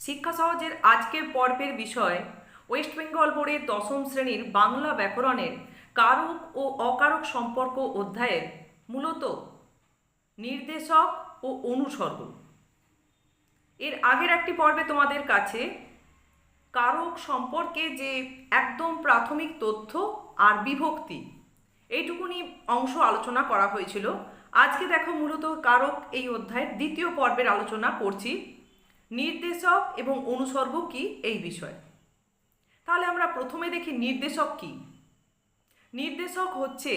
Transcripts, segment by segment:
শিক্ষা সহজের আজকের পর্বের বিষয় ওয়েস্ট বেঙ্গল বোর্ডের দশম শ্রেণির বাংলা ব্যাকরণের কারক ও অকারক সম্পর্ক অধ্যায়ের মূলত নির্দেশক ও অনুসর্গ। এর আগের একটি পর্বে তোমাদের কাছে কারক সম্পর্কে যে একদম প্রাথমিক তথ্য আর বিভক্তি, এইটুকুনি অংশ আলোচনা করা হয়েছিল। আজকে দেখো মূলত কারক এই অধ্যায়ের দ্বিতীয় পর্বের আলোচনা করছি। নির্দেশক এবং অনুসর্গ কি এই বিষয়ে? তাহলে আমরা প্রথমে দেখি নির্দেশক কি? নির্দেশক হচ্ছে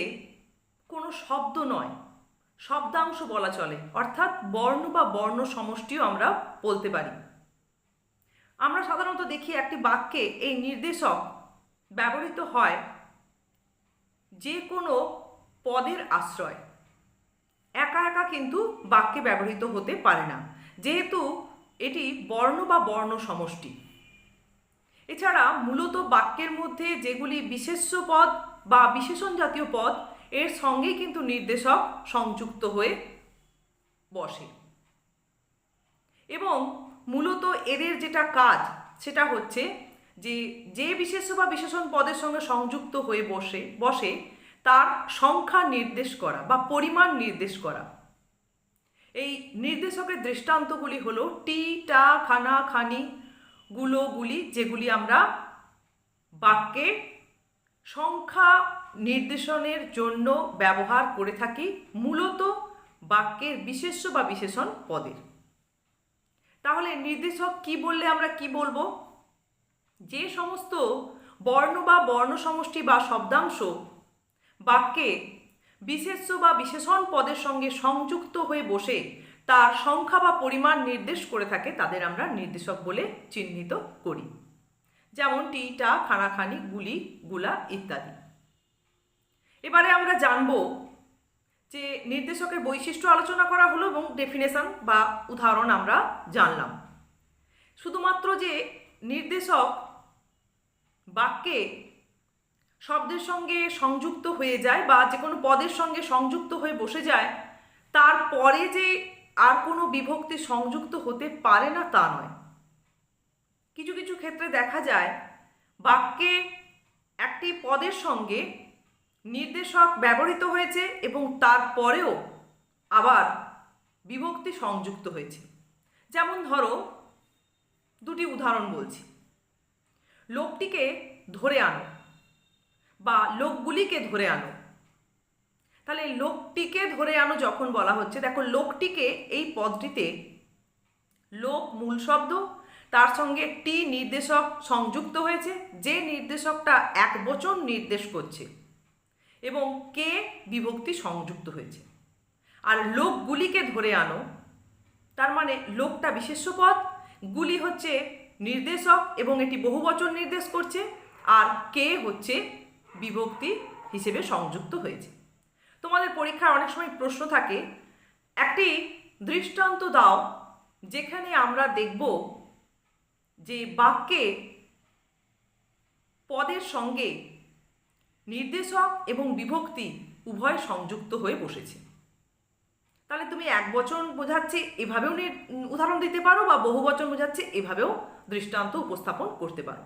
কোনো শব্দ নয়, শব্দাংশ বলা চলে, অর্থাৎ বর্ণ বা বর্ণ সমষ্টিও আমরা বলতে পারি। আমরা সাধারণত দেখি একটি বাক্যে এই নির্দেশক ব্যবহৃত হয় যে কোনো পদের আশ্রয়। একা একা কিন্তু বাক্যে ব্যবহৃত হতে পারে না। যেহেতু এটি বর্ণ বা বর্ণ সমষ্টি। এছাড়া মূলত বাক্যের মধ্যে যেগুলি বিশেষ্য পদ বা বিশেষণ জাতীয় পদ, এর সঙ্গেই কিন্তু নির্দেশক সংযুক্ত হয়ে বসে। এবং মূলত এদের যেটা কাজ, সেটা হচ্ছে যে যে বিশেষ্য বা বিশেষণ পদের সঙ্গে সংযুক্ত হয়ে বসে বসে তার সংখ্যা নির্দেশ করা বা পরিমাণ নির্দেশ করা। এই নির্দেশকের দৃষ্টান্তগুলি হলো টি, টা, খানা, খানি গুলো, গুলি, যেগুলি আমরা বাক্যে সংখ্যা নির্দেশনের জন্য ব্যবহার করে থাকি মূলত বাক্যের বিশেষ্য বা বিশেষণ পদের। তাহলে নির্দেশক কি বললে আমরা কি বলব? যে সমস্ত বর্ণ বা বর্ণ সমষ্টি বা শব্দাংশ বাক্যে বিশেষ্য বা বিশেষণ পদের সঙ্গে সংযুক্ত হয়ে বসে তার সংখ্যা বা পরিমাণ নির্দেশ করে থাকে তাদের আমরা নির্দেশক বলে চিহ্নিত করি। যেমন টি টা খানাখানি, গুলি, গুলা ইত্যাদি। এবারে আমরা জানব যে নির্দেশকের বৈশিষ্ট্য আলোচনা করা হলো এবং ডেফিনেশন বা উদাহরণ আমরা জানলাম। শুধুমাত্র যে নির্দেশক বাক্যে শব্দের সঙ্গে সংযুক্ত হয়ে যায় বা যে কোনো পদের সঙ্গে সংযুক্ত হয়ে বসে যায় তারপরে যে আর কোনো বিভক্তি সংযুক্ত হতে পারে না তা নয়। কিছু কিছু ক্ষেত্রে দেখা যায়, বাক্যে একটি পদের সঙ্গে নির্দেশক ব্যবহৃত হয়েছে এবং তারপরেও আবার বিভক্তি সংযুক্ত হয়েছে। যেমন ধরো, দুটি উদাহরণ বলছি। লোকটিকে ধরে আনো। বা লোকগুলিকে ধরে আনো। তাহলে লোকটিকে ধরে আনো যখন বলা হচ্ছে, দেখো লোকটিকে এই পদটিতে লোক মূল শব্দ, তার সঙ্গে টি নির্দেশক সংযুক্ত হয়েছে, যে নির্দেশকটা এক বচন নির্দেশ করছে এবং কে বিভক্তি সংযুক্ত হয়েছে। আর লোকগুলিকে ধরে আনো, তার মানে লোকটা বিশেষ্য পদ, গুলি হচ্ছে নির্দেশক এবং এটি বহুবচন নির্দেশ করছে, আর কে হচ্ছে বিভক্তি হিসেবে সংযুক্ত হয়েছে। তোমাদের পরীক্ষায় অনেক সময় প্রশ্ন থাকে, একটি দৃষ্টান্ত দাও যেখানে আমরা দেখব যে বাক্যে পদের সঙ্গে নির্দেশক এবং বিভক্তি উভয় সংযুক্ত হয়ে বসেছে। তাহলে তুমি এক বচন বোঝাচ্ছে এভাবেও উদাহরণ দিতে পারো বা বহু বচন বোঝাচ্ছে এভাবেও দৃষ্টান্ত উপস্থাপন করতে পারো।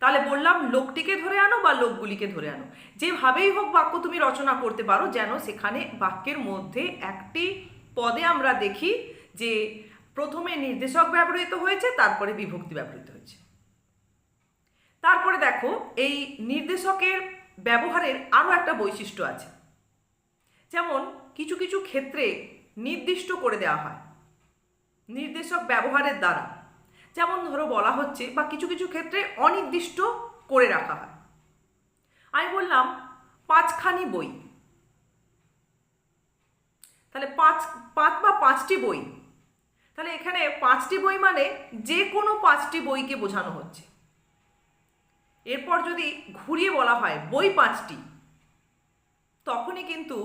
তাহলে বললাম লোকটিকে ধরে আনো বা লোকগুলিকে ধরে আনো। যেভাবেই হোক বাক্য তুমি রচনা করতে পারো, যেন সেখানে বাক্যের মধ্যে একটি পদে আমরা দেখি যে প্রথমে নির্দেশক ব্যবহৃত হয়েছে, তারপরে বিভক্তি ব্যবহৃত হয়েছে। তারপরে দেখো, এই নির্দেশকের ব্যবহারের আরও একটা বৈশিষ্ট্য আছে। যেমন কিছু কিছু ক্ষেত্রে নির্দিষ্ট করে দেওয়া হয়। নির্দেশক ব্যবহারের দ্বারা। যেমন ধরো বলা হচ্ছে বা কিছু কিছু ক্ষেত্রে অনির্দিষ্ট করে রাখা হয়। আমি বললাম, পাঁচখানি বই। তাহলে পাঁচ পাঁচ বা পাঁচটি বই। তাহলে এখানে পাঁচটি বই মানে যে কোনো পাঁচটি বইকে বোঝানো হচ্ছে। এরপর যদি ঘুরিয়ে বলা হয় বই পাঁচটি, তখনই কিন্তু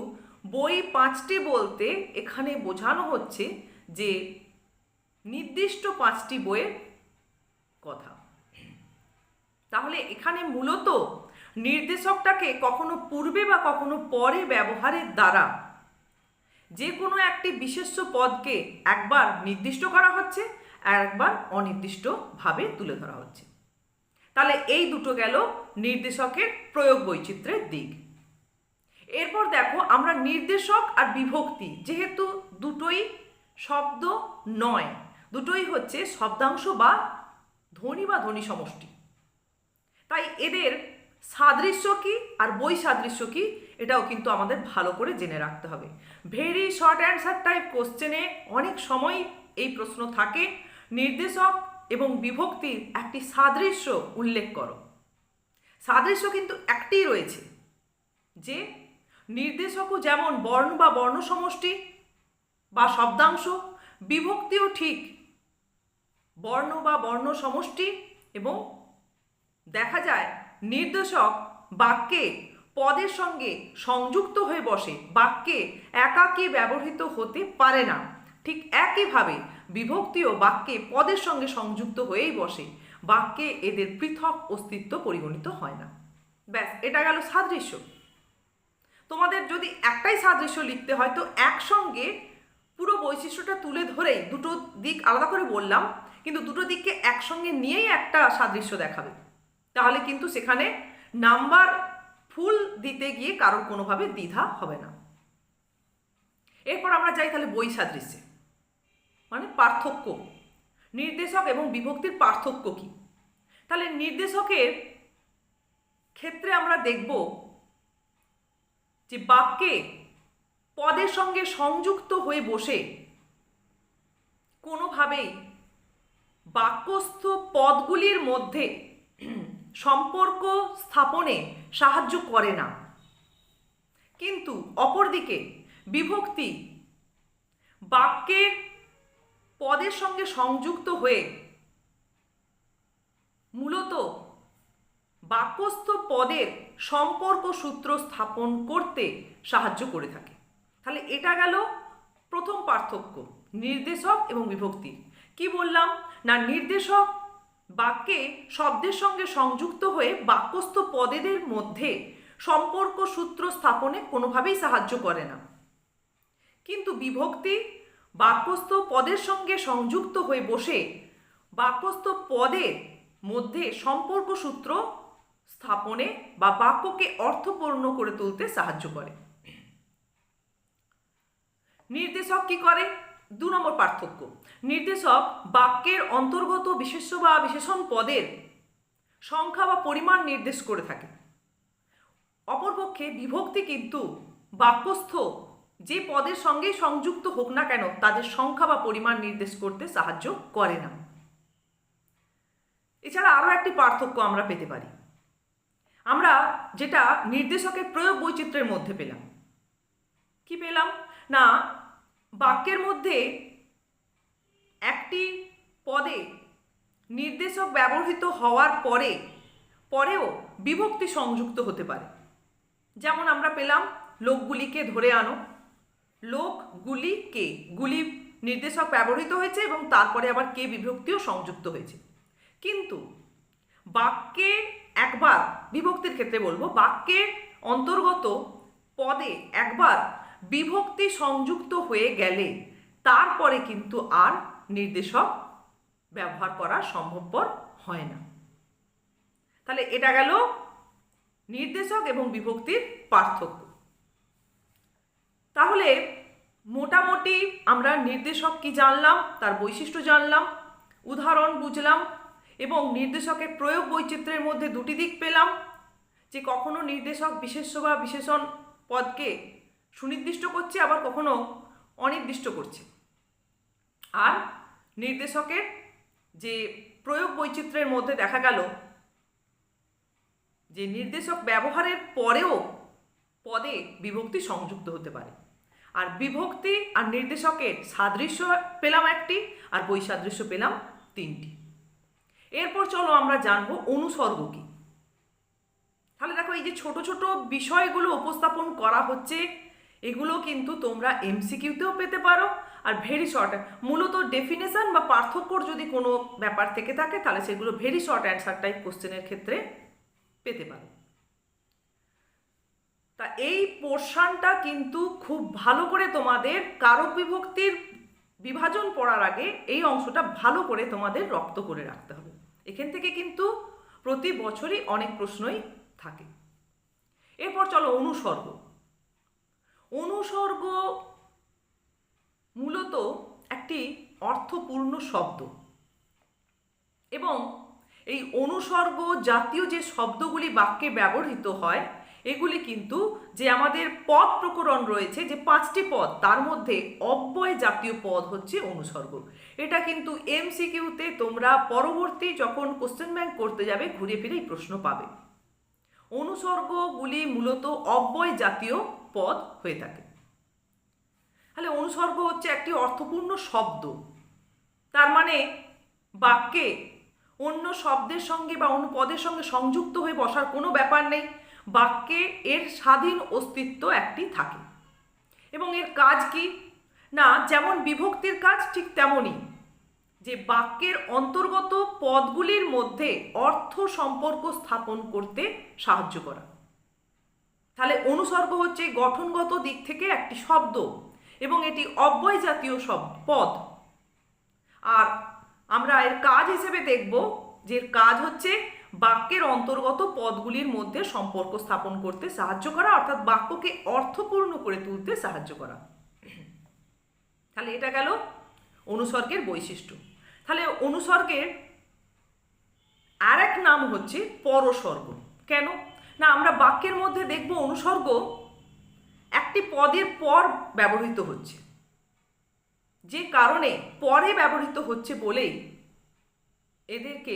বই পাঁচটি বলতে এখানে বোঝানো হচ্ছে যে নির্দিষ্ট পাঁচটি বইয়ের তাহলে এখানে মূলত নির্দেশকটাকে কখনো পূর্বে বা কখনো পরে ব্যবহারের দ্বারা যে কোনো একটি বিশেষ্য পদকে একবার নির্দিষ্ট করা হচ্ছে, আর একবার অনির্দিষ্টভাবে তুলে ধরা হচ্ছে। তাহলে এই দুটো গেল নির্দেশকের প্রয়োগ বৈচিত্র্যের দিক। এরপর দেখো, আমরা নির্দেশক আর বিভক্তি, যেহেতু দুটোই শব্দ নয়, দুটোই হচ্ছে শব্দাংশ বা ধ্বনি বা ধ্বনি সমষ্টি। তাই এদের সাদৃশ্য কি আর বই সাদৃশ্য কি, এটাও কিন্তু আমাদের ভালো করে জেনে রাখতে হবে। ভেরি শর্ট অ্যান্সার টাইপ কোশ্চেনে অনেক সময় এই প্রশ্ন থাকে। নির্দেশক এবং বিভক্তির একটি সাদৃশ্য উল্লেখ করো। সাদৃশ্য কিন্তু একটিই রয়েছে, যে নির্দেশকও যেমন বর্ণ বা বর্ণ সমষ্টি বা শব্দাংশ, বিভক্তিও ঠিক বর্ণ বা বর্ণ সমষ্টি এবং দেখা যায় নির্দেশক বাক্যে পদের সঙ্গে সংযুক্ত হয়ে বসে। বাক্যে একাকী ব্যবহৃত হতে পারে না। ঠিক একইভাবে বিভক্তিও বাক্যে পদের সঙ্গে সংযুক্ত হয়েই বসে। বাক্যে এদের পৃথক অস্তিত্ব পরিগণিত হয় না। ব্যাস, এটা গেল সাদৃশ্য। তোমাদের যদি একটাই সাদৃশ্য লিখতে হয়, তো একসঙ্গে পুরো বৈশিষ্ট্যটা তুলে ধরেই দুটো দিক আলাদা করে বললাম, কিন্তু দুটো দিককে একসঙ্গে নিয়েই একটা সাদৃশ্য দেখাবে। তাহলে কিন্তু সেখানে নাম্বার ফুল দিতে গিয়ে কারোর কোনোভাবে দ্বিধা হবে না। এরপর আমরা যাই তাহলে বই সাদৃশ্যে মানে পার্থক্য। নির্দেশক এবং বিভক্তির পার্থক্য কি? তাহলে নির্দেশকের ক্ষেত্রে আমরা দেখব যে বাক্যে পদের সঙ্গে সংযুক্ত হয়ে বসে কোনোভাবেই বাক্যস্থ পদগুলির মধ্যে সম্পর্ক স্থাপনে সাহায্য করে না। কিন্তু অপরদিকে বিভক্তি বাক্যের পদের সঙ্গে সংযুক্ত হয়ে মূলত বাক্যস্থ পদের সম্পর্ক সূত্র স্থাপন করতে সাহায্য করে থাকে। তাহলে এটা গেল প্রথম পার্থক্য, নির্দেশক এবং বিভক্তি। কি বললাম? না, নির্দেশক বাক্যে শব্দের সঙ্গে সংযুক্ত হয়ে বাক্যস্থ পদেদের মধ্যে সম্পর্ক সূত্র স্থাপনে কোনোভাবেই সাহায্য করে না। কিন্তু বিভক্তি বাক্যস্থ পদের সঙ্গে সংযুক্ত হয়ে বসে বাক্যস্থ পদের মধ্যে সম্পর্ক সূত্র স্থাপনে বা বাক্যকে অর্থপূর্ণ করে তুলতে সাহায্য করে। নির্দেশক কি করে? দু নম্বর পার্থক্য। নির্দেশক বাক্যের অন্তর্গত বিশেষ্য বা বিশেষণ পদের সংখ্যা বা পরিমাণ নির্দেশ করে থাকে। অপরপক্ষে বিভক্তি কিন্তু বাক্যস্থ যে পদের সঙ্গে সংযুক্ত হোক না কেন তাদের সংখ্যা বা পরিমাণ নির্দেশ করতে সাহায্য করে না। এছাড়া আরও একটি পার্থক্য আমরা পেতে পারি। আমরা যেটা নির্দেশকের প্রয়োগ বৈচিত্র্যের মধ্যে পেলাম। কি পেলাম? না বাক্যের মধ্যে একটি পদে নির্দেশক ব্যবহৃত হওয়ার পরে, পরেও বিভক্তি সংযুক্ত হতে পারে। যেমন আমরা পেলাম, লোকগুলিকে ধরে আনো। লোকগুলি কে গুলি নির্দেশক ব্যবহৃত হয়েছে এবং তারপরে আবার কে বিভক্তিও সংযুক্ত হয়েছে। কিন্তু বাক্যে একবার, বিভক্তির ক্ষেত্রে বলব, বাক্যের অন্তর্গত পদে একবার বিভক্তি সংযুক্ত হয়ে গেলে তারপরে কিন্তু আর নির্দেশক ব্যবহার করা সম্ভবপর হয় না। তাহলে এটা গেল নির্দেশক এবং বিভক্তির পার্থক্য। তাহলে মোটামুটি আমরা নির্দেশক কি জানলাম, তার বৈশিষ্ট্য জানলাম, উদাহরণ বুঝলাম এবং নির্দেশকের প্রয়োগ বৈচিত্র্যের মধ্যে দুটি দিক পেলাম যে কখনো নির্দেশক বিশেষ্য বা বিশেষণ পদকে সুনির্দিষ্ট করছে, আবার কখনো অনির্দিষ্ট করছে। আর নির্দেশকের যে প্রয়োগ বৈচিত্র্যের মধ্যে দেখা গেল যে নির্দেশক ব্যবহারের পরেও পদে বিভক্তি সংযুক্ত হতে পারে। আর বিভক্তি আর নির্দেশকের সাদৃশ্য পেলাম একটি আর বৈসাদৃশ্য পেলাম তিনটি। এরপর চলো আমরা জানব অনুসর্গ কি। তাহলে দেখো এই যে ছোট ছোট বিষয়গুলো উপস্থাপন করা হচ্ছে এগুলো কিন্তু তোমরা এমসিকিউতেও পেতে পারো। আর ভেরি শর্ট মূলত ডেফিনেশন বা পার্থক্যর যদি কোনো ব্যাপার থেকে থাকে, তাহলে সেগুলো ভেরি শর্ট অ্যান্সার টাইপ কোশ্চেনের ক্ষেত্রে পেতে পারো। তা এই পোর্শনটা কিন্তু খুব ভালো করে তোমাদের কারক বিভক্তির বিভাজন পড়ার আগে এই অংশটা ভালো করে তোমাদের রপ্ত করে রাখতে হবে। এখান থেকে কিন্তু প্রতি বছরই অনেক প্রশ্নই থাকে। এরপর চলো অনুসর্গ। অনুসর্গ মূলত একটি অর্থপূর্ণ শব্দ। এবং এই অনুসর্গ জাতীয় যে শব্দগুলি বাক্যে ব্যবহৃত হয়, এগুলি কিন্তু যে আমাদের পদ প্রকরণ রয়েছে, যে পাঁচটি পদ, তার মধ্যে অব্যয় জাতীয় পদ হচ্ছে অনুসর্গ। এটা কিন্তু এমসিকিউতে তোমরা পরবর্তী যখন কোশ্চেন ব্যাংক করতে যাবে, ঘুরে ফিরে প্রশ্ন পাবে। অনুসর্গগুলি মূলত অব্যয় জাতীয় পদ হয়ে থাকে। তাহলে অনুসর্গ হচ্ছে একটি অর্থপূর্ণ শব্দ। তার মানে বাক্যে অন্য শব্দের সঙ্গে বা অন্য পদের সঙ্গে সংযুক্ত হয়ে বসার কোনো ব্যাপার নেই। বাক্যে এর স্বাধীন অস্তিত্ব একটি থাকে। এবং এর কাজ কি? না, যেমন বিভক্তির কাজ ঠিক তেমনই। যে বাক্যের অন্তর্গত পদগুলির মধ্যে অর্থ সম্পর্ক স্থাপন করতে সাহায্য করা। তাহলে অনুসর্গ হচ্ছে গঠনগত দিক থেকে একটি শব্দ এবং এটি অব্যয় জাতীয় সব পদ। আর আমরা এর কাজ হিসেবে দেখব যে এর কাজ হচ্ছে বাক্যের অন্তর্গত পদগুলির মধ্যে সম্পর্ক স্থাপন করতে সাহায্য করা, অর্থাৎ বাক্যকে অর্থপূর্ণ করে তুলতে সাহায্য করা। তাহলে এটা গেল অনুসর্গের বৈশিষ্ট্য। তাহলে অনুসর্গের আর এক নাম হচ্ছে পরসর্গ কেন? না, আমরা বাক্যের মধ্যে দেখব অনুসর্গ একটি পদের পর ব্যবহৃত হচ্ছে। যে কারণে পরে ব্যবহৃত হচ্ছে বলেই এদেরকে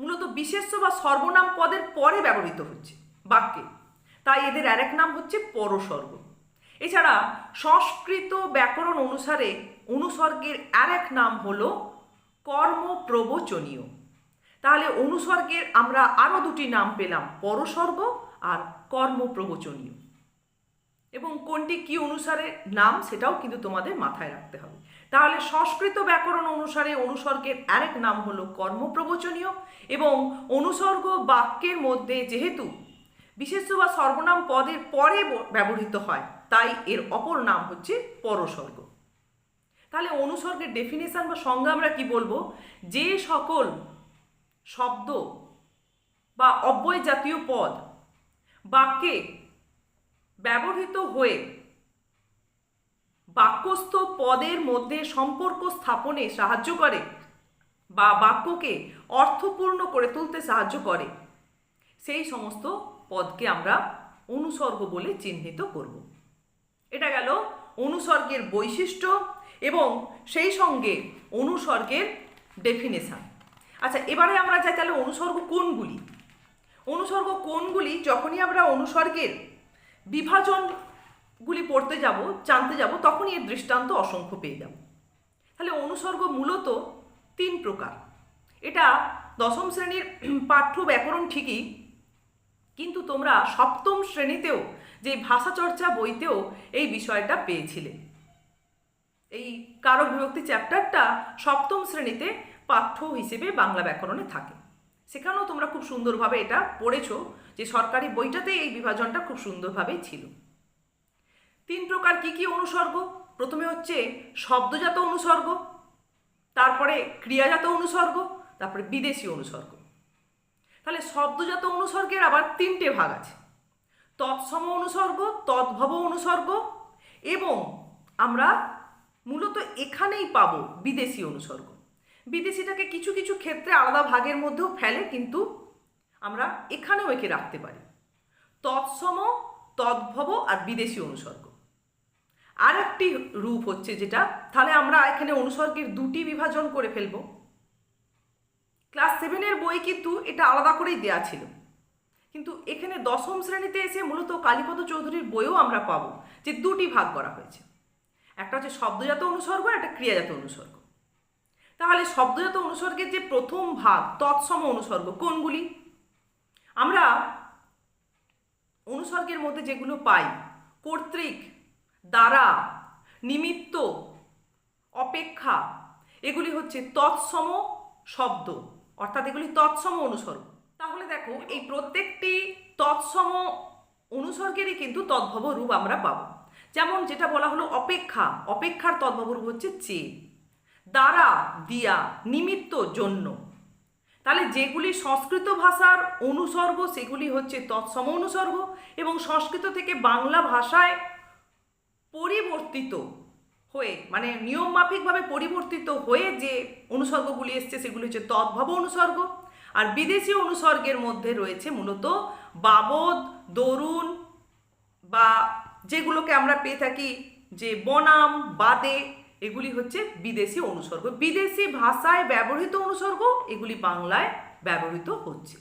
মূলত বিশেষ্য বা সর্বনাম পদের পরে ব্যবহৃত হচ্ছে বাক্যে। তাই এদের আরেক নাম হচ্ছে পরসর্গ। এছাড়া সংস্কৃত ব্যাকরণ অনুসারে অনুসর্গের আরেক নাম হলো কর্মপ্রবচনীয়। তাহলে অনুসর্গের আমরা আরও দুটি নাম পেলাম, পরসর্গ আর কর্মপ্রবচনীয়। এবং কোনটি কি অনুসারে নাম সেটাও কিন্তু তোমাদের মাথায় রাখতে হবে। তাহলে সংস্কৃত ব্যাকরণ অনুসারে অনুসর্গের আরেক নাম হলো কর্মপ্রবচনীয় এবং অনুসর্গ বাক্যের মধ্যে যেহেতু বিশেষ বা সর্বনাম পদের পরে ব্যবহৃত হয়, তাই এর অপর নাম হচ্ছে পরসর্গ। তাহলে অনুসর্গের ডেফিনেশন বা সংজ্ঞা আমরা কি বলব? যে সকল শব্দ বা অব্যয় জাতীয় পদ বাক্যে ব্যবহৃত হয়ে বাক্যস্থ পদের মধ্যে সম্পর্ক স্থাপনে সাহায্য করে বা বাক্যকে অর্থপূর্ণ করে তুলতে সাহায্য করে। সেই সমস্ত পদকে আমরা অনুসর্গ বলে চিহ্নিত করব। এটা গেল অনুসর্গের বৈশিষ্ট্য এবং সেই সঙ্গে অনুসর্গের ডেফিনেশন আচ্ছা এবারে আমরা যাই তাহলে অনুসর্গ কোনগুলি? অনুসর্গ কোনগুলি? যখনই আমরা অনুসর্গের বিভাজনগুলি পড়তে যাব, জানতে যাব, তখনই এর দৃষ্টান্ত অসংখ্য পেয়ে যাব। তাহলে অনুসর্গ মূলত তিন প্রকার। এটা দশম শ্রেণির পাঠ্য ব্যাকরণ ঠিকই, কিন্তু তোমরা সপ্তম শ্রেণীতেও যে ভাষা চর্চা বইতেও এই বিষয়টা পেয়েছিলে। এই কারক বিভক্তি চ্যাপ্টারটা সপ্তম শ্রেণীতে পাঠ্য হিসেবে বাংলা ব্যাকরণে থাকে। সেখানেও তোমরা খুব সুন্দরভাবে এটা পড়েছো যে সরকারি বইটাতে এই বিভাজনটা খুব সুন্দরভাবেই ছিল। তিন প্রকার কি কি অনুসর্গ? প্রথমে হচ্ছে শব্দজাত অনুসর্গ, তারপরে ক্রিয়াজাত অনুসর্গ, তারপরে বিদেশি অনুসর্গ। তাহলে শব্দজাত অনুসর্গের আবার তিনটে ভাগ আছে। তৎসম অনুসর্গ, তদ্ভব অনুসর্গ এবং আমরা মূলত এখানেই পাবো বিদেশি অনুসর্গ। বিদেশিটাকে কিছু কিছু ক্ষেত্রে আলাদা ভাগের মধ্যেও ফেলে, কিন্তু আমরা এখানেও একে রাখতে পারি। তৎসম, তদ্ভব আর বিদেশি অনুসর্গ। আর একটি রূপ হচ্ছে যেটা, তাহলে আমরা এখানে অনুসর্গের দুটি বিভাজন করে ফেলব। ক্লাস সেভেনের বই কিন্তু এটা আলাদা করেই দেয়া ছিল। কিন্তু এখানে দশম শ্রেণীতে এসে মূলত কালীপদ চৌধুরীর বইও আমরা পাবো, যে দুটি ভাগ করা হয়েছে। একটা হচ্ছে শব্দজাত অনুসর্গ আর একটা ক্রিয়াজাত অনুসর্গ। তাহলে শব্দজাত অনুসর্গের যে প্রথম ভাগ, তৎসম অনুসর্গ, কোনগুলি? আমরা অনুসর্গের মধ্যে যেগুলো পাই, কর্তৃক, দ্বারা, নিমিত্ত, অপেক্ষা, এগুলি হচ্ছে তৎসম শব্দ, অর্থাৎ এগুলি তৎসম অনুসর্গ। তাহলে দেখো, এই প্রত্যেকটি তৎসম অনুসর্গেরই কিন্তু তদ্ভব রূপ আমরা পাবো। যেমন যেটা বলা হলো অপেক্ষা, অপেক্ষার তদ্ভব রূপ হচ্ছে চেয়ে। দ্বারা দিয়া নিমিত্ত জন্য। তাহলে যেগুলি সংস্কৃত ভাষার অনুসর্গ, সেগুলি হচ্ছে তৎসম অনুসর্গ এবং সংস্কৃত থেকে বাংলা ভাষায় পরিবর্তিত হয়ে মানে নিয়মমাফিকভাবে পরিবর্তিত হয়ে যে অনুসর্গগুলি এসছে, সেগুলি হচ্ছে তদ্ভব অনুসর্গ। আর বিদেশি অনুসর্গের মধ্যে রয়েছে মূলত বাবদ, দরুন বা যেগুলোকে আমরা পেয়ে থাকি যে বনাম, বাদে এগুলি হচ্ছে বিদেশি অনুসর্গ। বিদেশি ভাষায় ব্যবহৃত অনুসর্গ এগুলি বাংলায় ব্যবহৃত হচ্ছে।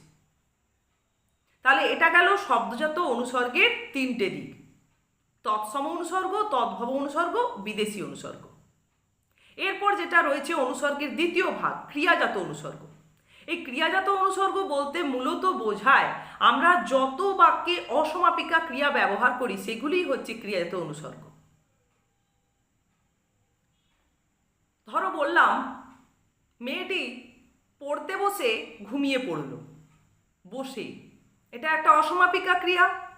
তাহলে এটা গেল শব্দজাত অনুসর্গের তিনটে দিক। তৎসম অনুসর্গ, তদ্ভব অনুসর্গ, বিদেশি অনুসর্গ। এরপর যেটা রয়েছে অনুসর্গের দ্বিতীয় ভাগ, ক্রিয়াজাত অনুসর্গ। এই ক্রিয়াজাত অনুসর্গ বলতে মূলত বোঝায় আমরা যত বাক্যে অসমাপিকা ক্রিয়া ব্যবহার করি, সেগুলিই হচ্ছে ক্রিয়াজাত অনুসর্গ ধরো বললাম, মেয়েটি পড়তে বসে ঘুমিয়ে পড়ল। বসে। এটা একটা অসমাপিকা ক্রিয়া।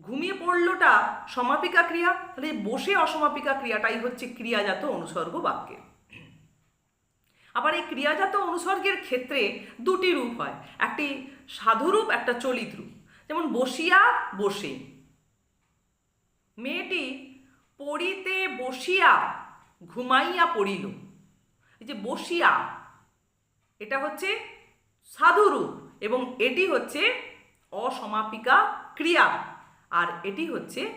ঘুমিয়ে পড়লোটা সমাপিকা ক্রিয়া। তাহলে বসে অসমাপিকা ক্রিয়াটাই হচ্ছে ক্রিয়াজাত অনুসর্গ বাক্যে আবার এই ক্রিয়াজাত অনুসর্গের ক্ষেত্রে দুটি রূপ হয়। একটি সাধুরূপ, একটা চলিত রূপ যেমন বসিয়া বসে। মেয়েটি পড়িতে বসিয়া ঘুমাইয়া পড়িল। এই যে বসিয়া, এটা হচ্ছে সাধুরূপ এবং এটি হচ্ছে অসমাপিকা ক্রিয়া আর এটি হচ্ছে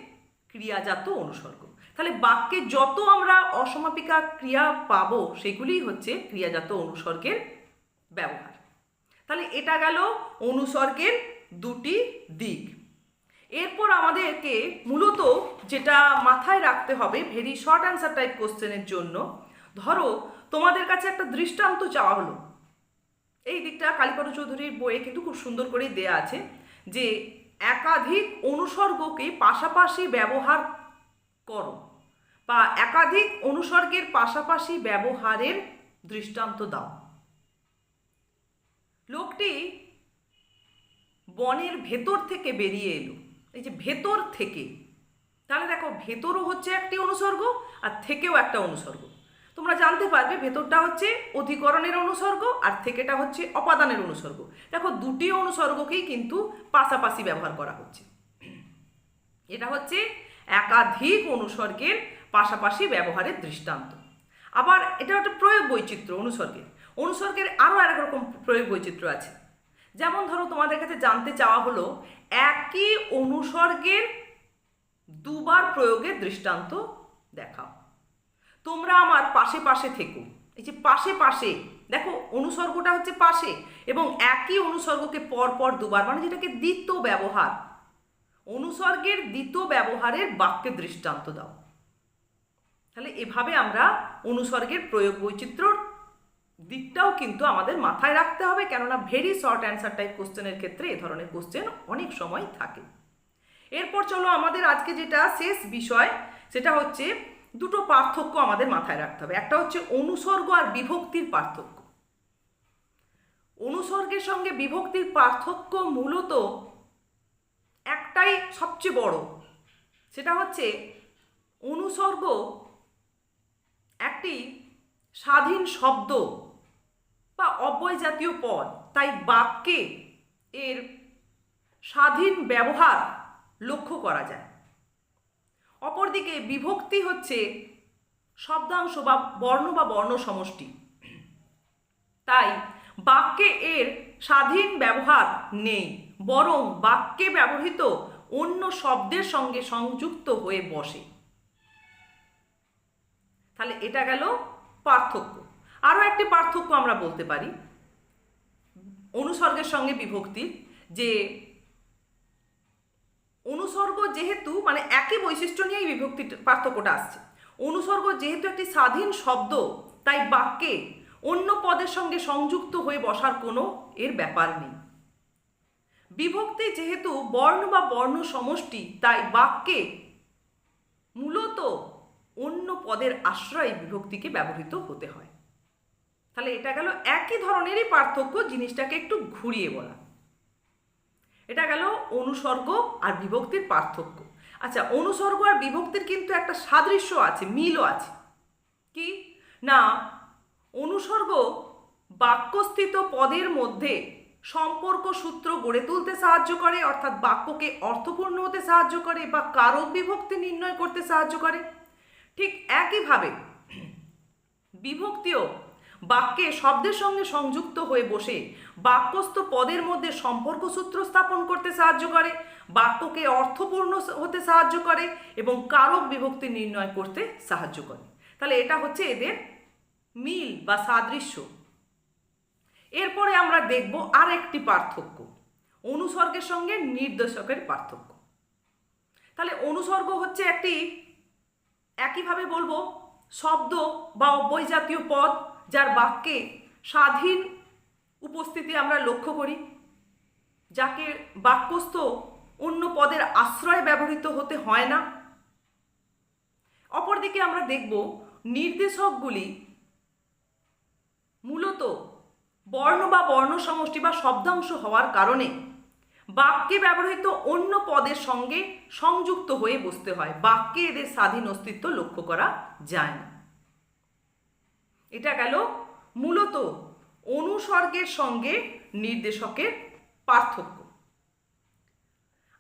ক্রিয়াজাত অনুসর্গ। তাহলে বাক্যে যত আমরা অসমাপিকা ক্রিয়া পাব সেগুলিই হচ্ছে ক্রিয়াজাত অনুসর্গের ব্যবহার। তাহলে এটা গেল অনুসর্গের দুটি দিক। এরপর আমাদেরকে মূলত যেটা মাথায় রাখতে হবে ভেরি শর্ট অ্যান্সার টাইপ কোশ্চেনের জন্য, ধরো তোমাদের কাছে একটা দৃষ্টান্ত চাওয়া হলো। এই দিকটা কালীপদ চৌধুরীর বইয়ে কিন্তু খুব সুন্দর করেই দেয়া আছে যে একাধিক অনুসর্গকে পাশাপাশি ব্যবহার করো বা একাধিক অনুসর্গের পাশাপাশি ব্যবহারের দৃষ্টান্ত দাও। লোকটি বনের ভেতর থেকে বেরিয়ে এলো। এই যে ভেতর থেকে, তাহলে দেখো ভেতরও হচ্ছে একটি অনুসর্গ আর থেকেও একটা অনুসর্গ। তোমরা জানতে পারবে ভেতরটা হচ্ছে অধিকরণের অনুসর্গ আর থেকেটা হচ্ছে অপাদানের অনুসর্গ। দেখো দুটি অনুসর্গকেই কিন্তু পাশাপাশি ব্যবহার করা হচ্ছে। এটা হচ্ছে একাধিক অনুসর্গের পাশাপাশি ব্যবহারের দৃষ্টান্ত। আবার এটা একটা প্রয়োগ বৈচিত্র্য অনুসর্গের। অনুসর্গের আরও এক রকম প্রয়োগ বৈচিত্র্য আছে। যেমন ধরো তোমাদের কাছে জানতে চাওয়া হলো, একই অনুসর্গের দুবার প্রয়োগের দৃষ্টান্ত দেখাও। তোমরা আমার পাশে পাশে থেকো। এই যে পাশে পাশে, দেখো অনুসর্গটা হচ্ছে পাশে এবং একই অনুসর্গকে পর পর দুবার মানে যেটাকে দ্বিতীয় ব্যবহার, অনুসর্গের দ্বিতীয় ব্যবহারের বাক্যে দৃষ্টান্ত দাও। তাহলে এভাবে আমরা অনুসর্গের প্রয়োগ বৈচিত্র্যর দিকটাও কিন্তু আমাদের মাথায় রাখতে হবে, কেননা ভেরি শর্ট অ্যান্সার টাইপ কোশ্চেনের ক্ষেত্রে এ ধরনের কোশ্চেন অনেক সময় থাকে। এরপর চলো আমাদের আজকে যেটা শেষ বিষয়, সেটা হচ্ছে দুটো পার্থক্য আমাদের মাথায় রাখতে হবে। একটা হচ্ছে অনুসর্গ আর বিভক্তির পার্থক্য। অনুসর্গের সঙ্গে বিভক্তির পার্থক্য মূলত একটাই সবচেয়ে বড়, সেটা হচ্ছে অনুসর্গ একটি স্বাধীন শব্দ বা অব্যয় জাতীয় পদ। তাই বাক্যে এর স্বাধীন ব্যবহার লক্ষ্য করা যায়। অপরদিকে বিভক্তি হচ্ছে শব্দাংশ বা বর্ণ বা বর্ণ সমষ্টি। তাই বাক্যে এর স্বাধীন ব্যবহার নেই, বরং বাক্যে ব্যবহৃত অন্য শব্দের সঙ্গে সংযুক্ত হয়ে বসে। তাহলে এটা গেল পার্থক্য। আরও একটি পার্থক্য আমরা বলতে পারি। অনুসর্গের সঙ্গে বিভক্তির যে অনুসর্গ যেহেতু মানে একই বৈশিষ্ট্য নিয়েই বিভক্তি পার্থক্যটা আসছে। অনুসর্গ যেহেতু একটি স্বাধীন শব্দ, তাই বাক্যে অন্য পদের সঙ্গে সংযুক্ত হয়ে বসার কোনো এর ব্যাপার নেই। বিভক্তি যেহেতু বর্ণ বা বর্ণ সমষ্টি, তাই বাক্যে মূলত অন্য পদের আশ্রয়ে বিভক্তিকে ব্যবহৃত হতে হয়। তাহলে এটা গেল একই ধরনেরই পার্থক্য জিনিসটাকে একটু ঘুরিয়ে বলা। এটা গেল অনুসর্গ আর বিভক্তির পার্থক্য। আচ্ছা অনুসর্গ আর বিভক্তির কিন্তু একটা সাদৃশ্য আছে, মিলও আছে। কি? না, অনুসর্গ বাক্যস্থিত পদের মধ্যে সম্পর্ক সূত্র গড়ে তুলতে সাহায্য করে, অর্থাৎ বাক্যকে অর্থপূর্ণ হতে সাহায্য করে বা কারক বিভক্তি নির্ণয় করতে সাহায্য করে। ঠিক একইভাবে বিভক্তিও বাক্যে শব্দের সঙ্গে সংযুক্ত হয়ে বসে বাক্যস্থ পদের মধ্যে সম্পর্ক সূত্র স্থাপন করতে সাহায্য করে, বাক্যকে অর্থপূর্ণ হতে সাহায্য করে এবং কারক বিভক্তি নির্ণয় করতে সাহায্য করে। তাহলে এটা হচ্ছে এদের মিল বা সাদৃশ্য। এরপরে আমরা দেখব আর একটি পার্থক্য, অনুসর্গের সঙ্গে নির্দেশকের পার্থক্য। তাহলে অনুসর্গ হচ্ছে একটি, একইভাবে বলব, শব্দ বা অব্যয় জাতীয় পদ যার বাক্যে স্বাধীন উপস্থিতি আমরা লক্ষ্য করি, যাকে বাক্যস্থ অন্য পদের আশ্রয় ব্যবহৃত হতে হয় না। অপরদিকে আমরা দেখব নির্দেশকগুলি মূলত বর্ণ বা বর্ণ সমষ্টি বা শব্দাংশ হওয়ার কারণে বাক্যে ব্যবহৃত অন্য পদের সঙ্গে সংযুক্ত হয়ে বসতে হয়। বাক্যে এদের স্বাধীন অস্তিত্ব লক্ষ্য করা যায় না। এটা গেল মূলত অনুসর্গের সঙ্গে নির্দেশকের পার্থক্য।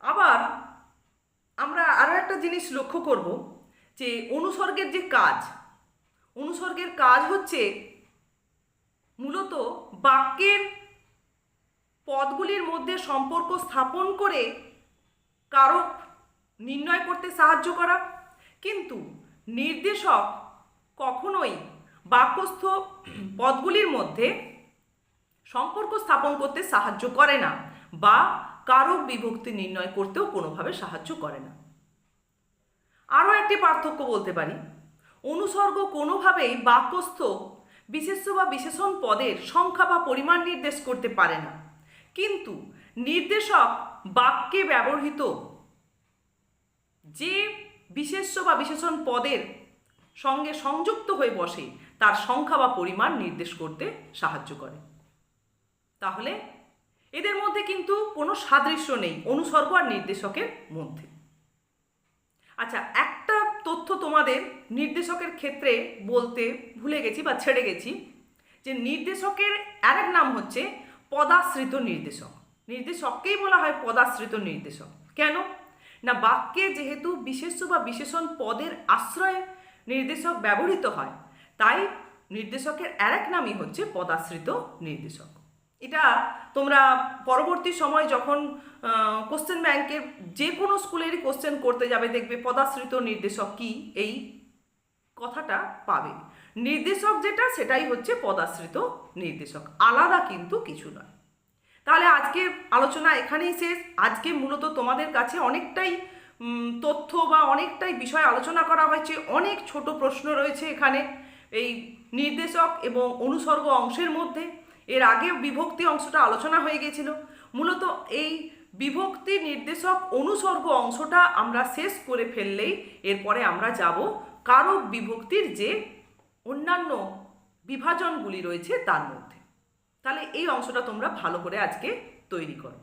আবার আমরা আরও একটা জিনিস লক্ষ্য করব যে অনুসর্গের যে কাজ, অনুসর্গের কাজ হচ্ছে মূলত বাক্যের পদগুলির মধ্যে সম্পর্ক স্থাপন করে কারক নির্ণয় করতে সাহায্য করা। কিন্তু নির্দেশক কখনোই বাক্যস্থ পদগুলির মধ্যে সম্পর্ক স্থাপন করতে সাহায্য করে না বা কারক বিভক্তি নির্ণয় করতেও কোনোভাবে সাহায্য করে না। আরও একটি পার্থক্য বলতে পারি। অনুসর্গ কোনোভাবেই বাক্যস্থ বিশেষ্য বা বিশেষণ পদের সংখ্যা বা পরিমাণ নির্দেশ করতে পারে না। কিন্তু নির্দেশক বাক্যে ব্যবহৃত যে বিশেষ্য বা বিশেষণ পদের সঙ্গে সংযুক্ত হয়ে বসে তার সংখ্যা বা পরিমাণ নির্দেশ করতে সাহায্য করে। তাহলে এদের মধ্যে কিন্তু কোনো সাদৃশ্য নেই, অনুসর্গ আর নির্দেশকের মধ্যে। আচ্ছা একটা তথ্য তোমাদের নির্দেশকের ক্ষেত্রে বলতে ভুলে গেছি বা ছেড়ে গেছি যে নির্দেশকের আরেক নাম হচ্ছে পদাশ্রিত নির্দেশক। নির্দেশককেই বলা হয় পদাশ্রিত নির্দেশক। কেন? না, বাক্যে যেহেতু বিশেষ্য বা বিশেষণ পদের আশ্রয়ে নির্দেশক ব্যবহৃত হয় তাই নির্দেশকের আর এক নামই হচ্ছে পদাশ্রিত নির্দেশক। এটা তোমরা পরবর্তী সময় যখন কোশ্চেন ব্যাংকের যে কোনো স্কুলেরই কোশ্চেন করতে যাবে, দেখবে পদাশ্রিত নির্দেশক কি এই কথাটা পাবে। নির্দেশক যেটা, সেটাই হচ্ছে পদাশ্রিত নির্দেশক। আলাদা কিন্তু কিছু নয়। তাহলে আজকে আলোচনা এখানেই শেষ। আজকে মূলত তোমাদের কাছে অনেকটাই তথ্য বা অনেকটাই বিষয় আলোচনা করা হয়েছে। অনেক ছোট প্রশ্ন রয়েছে এখানে। এই নির্দেশক এবং অনুসর্গ অংশের মধ্যে। এর আগে বিভক্তি অংশটা আলোচনা হয়ে গেছিল। মূলত এই বিভক্তি নির্দেশক অনুসর্গ অংশটা আমরা শেষ করে ফেললেই এরপরে আমরা যাব কারক বিভক্তির যে অন্যান্য বিভাজনগুলি রয়েছে তার মধ্যে। তাহলে এই অংশটা তোমরা ভালো করে আজকে তৈরি করো।